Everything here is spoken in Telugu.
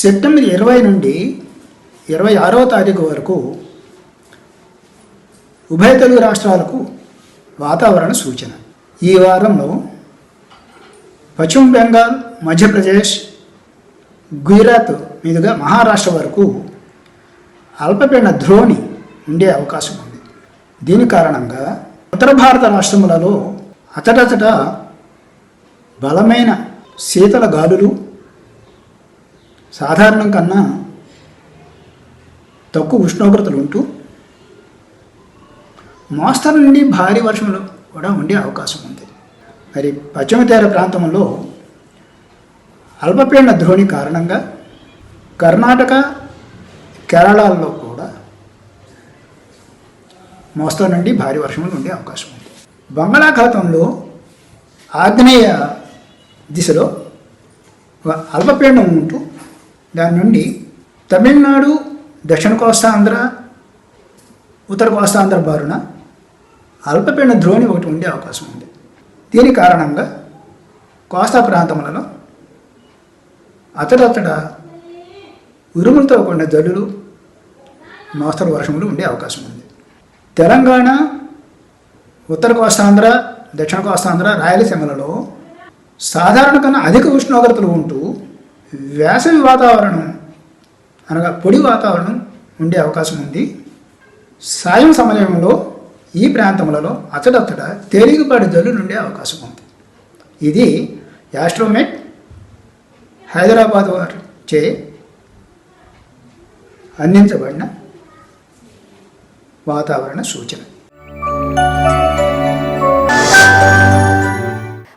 సెప్టెంబర్ ఇరవై నుండి ఇరవై ఆరవ తారీఖు వరకు ఉభయ తెలుగు రాష్ట్రాలకు వాతావరణ సూచన. ఈ వారంలో పశ్చిమ బెంగాల్ మధ్యప్రదేశ్ గుజరాత్ మీదుగా మహారాష్ట్ర వరకు అల్పపీడన ద్రోణి ఉండే అవకాశం ఉంది. దీని కారణంగా ఉత్తర భారత రాష్ట్రములలో అతడతట బలమైన శీతల గాలులు సాధారణం కన్నా తక్కువ ఉష్ణోగ్రతలు ఉంటూ మోస్తరు నుండి భారీ వర్షములు కూడా ఉండే అవకాశం ఉంది. మరి పశ్చిమ తీర ప్రాంతంలో అల్పపీడన ద్రోణి కారణంగా కర్ణాటక కేరళలో కూడా మోస్తరు నుండి భారీ వర్షములు ఉండే అవకాశం ఉంది. బంగాళాఖాతంలో ఆగ్నేయ దిశలో అల్పపీడనం ఉంటూ దాని నుండి తమిళనాడు దక్షిణ కోస్తాంధ్ర ఉత్తర కోస్తాంధ్ర బారున అల్పపీడన ద్రోణి ఒకటి ఉండే అవకాశం ఉంది. దీని కారణంగా కోస్తా ప్రాంతములలో అతడతడ ఉరుములతో కూడిన జల్లులు మోస్తరు వర్షములు ఉండే అవకాశం ఉంది. తెలంగాణ ఉత్తర కోస్తాంధ్ర దక్షిణ కోస్తాంధ్ర రాయలసీమలలో సాధారణ కన్నా అధిక ఉష్ణోగ్రతలు ఉంటూ వేసవి వాతావరణం అనగా పొడి వాతావరణం ఉండే అవకాశం ఉంది. సాయం సమయంలో ఈ ప్రాంతములలో అతడతడ తేలికపాటి జల్లులు ఉండే అవకాశం ఉంది. ఇది యాస్ట్రోమెట్ హైదరాబాద్ వారు చే అందించబడిన వాతావరణ సూచన.